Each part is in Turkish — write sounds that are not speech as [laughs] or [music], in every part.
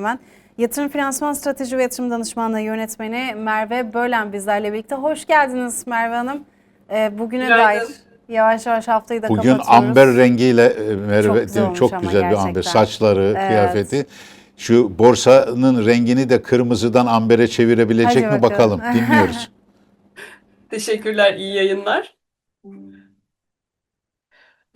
hemen. Yatırım Finansman Strateji ve Yatırım Danışmanlığı Yönetmeni Merve Bölen bizlerle birlikte. Hoş geldiniz Merve Hanım. Ee, bugüne Günaydın. dair yavaş yavaş haftayı da Bugün kapatıyoruz. amber rengiyle e, Merve Çok çok güzel güzel, olmuş ama bir amber saçları, Evet. kıyafeti. Şu borsanın rengini de kırmızıdan ambere çevirebilecek Hadi mi bakalım. bakalım. Dinliyoruz. [laughs] Teşekkürler, iyi yayınlar.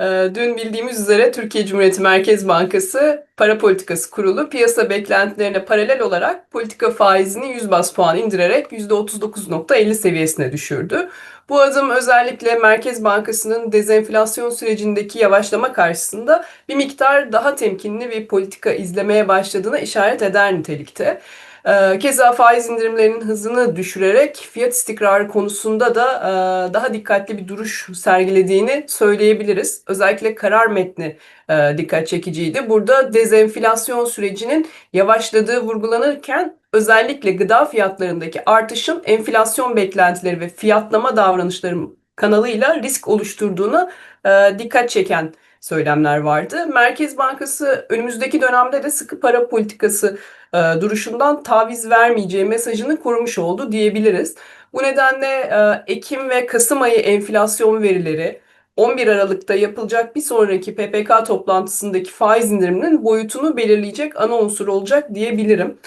Ee, Dün bildiğimiz üzere Türkiye Cumhuriyeti Merkez Bankası Para Politikası Kurulu piyasa beklentilerine paralel olarak politika faizini 100 bas puan indirerek %39.50 seviyesine düşürdü. Bu adım özellikle Merkez Bankası'nın dezenflasyon sürecindeki yavaşlama karşısında bir miktar daha temkinli bir politika izlemeye başladığına işaret eder nitelikte. Ee, Keza faiz indirimlerinin hızını düşürerek fiyat istikrarı konusunda da e, daha dikkatli bir duruş sergilediğini söyleyebiliriz. Özellikle karar metni e, dikkat çekiciydi. Burada dezenflasyon sürecinin yavaşladığı vurgulanırken özellikle gıda fiyatlarındaki artışın enflasyon beklentileri ve fiyatlama davranışları kanalıyla risk oluşturduğuna e, dikkat çeken söylemler vardı. Merkez Bankası önümüzdeki dönemde de sıkı para politikası e, duruşundan taviz vermeyeceği mesajını korumuş oldu diyebiliriz. Bu nedenle e, Ekim ve Kasım ayı enflasyon verileri 11 Aralık'ta yapılacak bir sonraki PPK toplantısındaki faiz indiriminin boyutunu belirleyecek ana unsur olacak diyebilirim.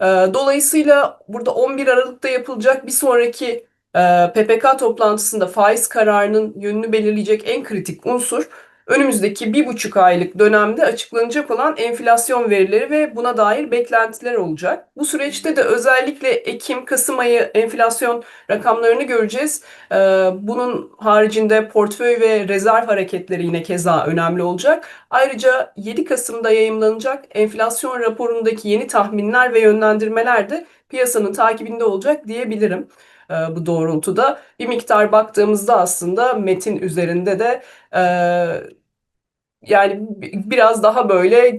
E, Dolayısıyla burada 11 Aralık'ta yapılacak bir sonraki e, PPK toplantısında faiz kararının yönünü belirleyecek en kritik unsur önümüzdeki bir buçuk aylık dönemde açıklanacak olan enflasyon verileri ve buna dair beklentiler olacak. Bu süreçte de özellikle Ekim-Kasım ayı enflasyon rakamlarını göreceğiz. Ee, Bunun haricinde portföy ve rezerv hareketleri yine keza önemli olacak. Ayrıca 7 Kasım'da yayımlanacak enflasyon raporundaki yeni tahminler ve yönlendirmeler de piyasanın takibinde olacak diyebilirim. Ee, Bu doğrultuda bir miktar baktığımızda aslında metin üzerinde de e, yani bi- biraz daha böyle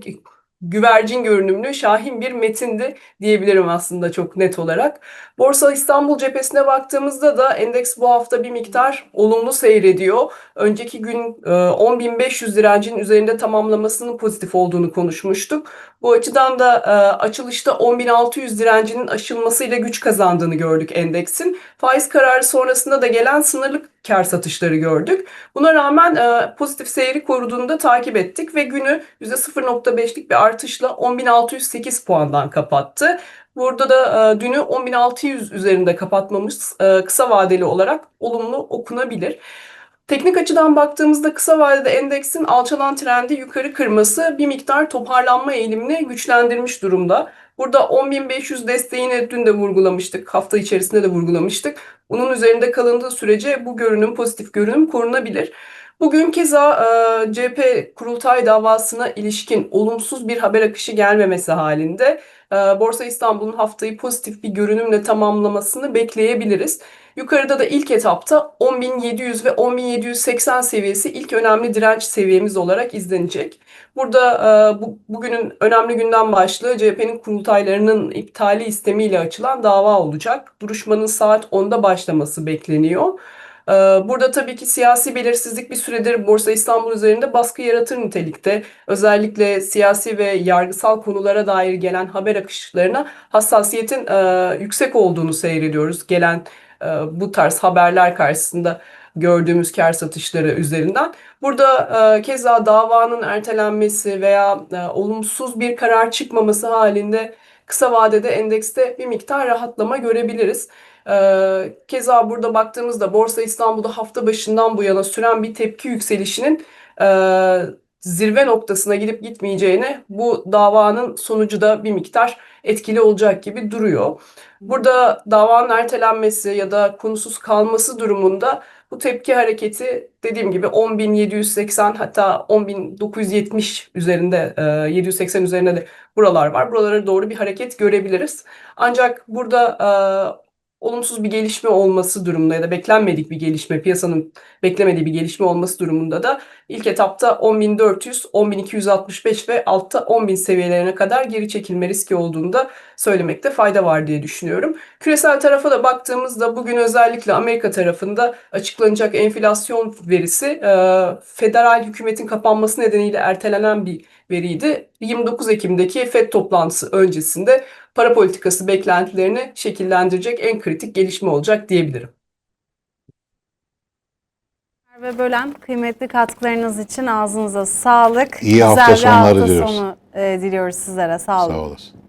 güvercin görünümlü şahin bir metindi diyebilirim aslında çok net olarak. Borsa İstanbul cephesine baktığımızda da endeks bu hafta bir miktar olumlu seyrediyor. Önceki gün e, 10.500 direncin üzerinde tamamlamasının pozitif olduğunu konuşmuştuk. Bu açıdan da e, açılışta 10.600 direncinin aşılmasıyla güç kazandığını gördük endeksin. Faiz kararı sonrasında da gelen sınırlı kar satışları gördük. Buna rağmen e, pozitif seyri koruduğunu da takip ettik ve günü %0.5'lik bir artışla 10.608 puandan kapattı. Burada da e, dünü 10.600 üzerinde kapatmamız e, kısa vadeli olarak olumlu okunabilir. Teknik açıdan baktığımızda kısa vadede endeksin alçalan trendi yukarı kırması bir miktar toparlanma eğilimini güçlendirmiş durumda. Burada 10.500 desteğini dün de vurgulamıştık, hafta içerisinde de vurgulamıştık. Bunun üzerinde kalındığı sürece bu görünüm, pozitif görünüm korunabilir. Bugün keza e, CHP kurultay davasına ilişkin olumsuz bir haber akışı gelmemesi halinde e, Borsa İstanbul'un haftayı pozitif bir görünümle tamamlamasını bekleyebiliriz. Yukarıda da ilk etapta 10.700 ve 10.780 seviyesi ilk önemli direnç seviyemiz olarak izlenecek. Burada e, bu, bugünün önemli gündem başlığı CHP'nin kurultaylarının iptali istemiyle açılan dava olacak. Duruşmanın saat 10'da başlaması bekleniyor. Ee, Burada tabii ki siyasi belirsizlik bir süredir Borsa İstanbul üzerinde baskı yaratır nitelikte. Özellikle siyasi ve yargısal konulara dair gelen haber akışlarına hassasiyetin e, yüksek olduğunu seyrediyoruz. Gelen e, bu tarz haberler karşısında gördüğümüz kar satışları üzerinden. Burada e, keza davanın ertelenmesi veya olumsuz bir karar çıkmaması halinde kısa vadede endekste bir miktar rahatlama görebiliriz. Ee, Keza burada baktığımızda Borsa İstanbul'da hafta başından bu yana süren bir tepki yükselişinin e, zirve noktasına gidip gitmeyeceğine bu davanın sonucu da bir miktar etkili olacak gibi duruyor. Burada davanın ertelenmesi ya da konusuz kalması durumunda bu tepki hareketi dediğim gibi 10.780 hatta 10.970 üzerinde e, 780 üzerinde de buralar var. Buralara doğru bir hareket görebiliriz. Ancak burada e, olumsuz bir gelişme olması durumunda ya da beklenmedik bir gelişme, piyasanın beklemediği bir gelişme olması durumunda da ilk etapta 10.400, 10.265 ve altta 10.000 seviyelerine kadar geri çekilme riski olduğunu da söylemekte fayda var diye düşünüyorum. Küresel tarafa da baktığımızda bugün özellikle Amerika tarafında açıklanacak enflasyon verisi federal hükümetin kapanması nedeniyle ertelenen bir veriydi. 29 Ekim'deki FED toplantısı öncesinde para politikası beklentilerini şekillendirecek en kritik gelişme olacak diyebilirim. Merve Bölen kıymetli katkılarınız için ağzınıza sağlık. İyi hafta Güzel bir sonları hafta diliyoruz. sonu e, diliyoruz sizlere. Sağ olun. Sağ olasın.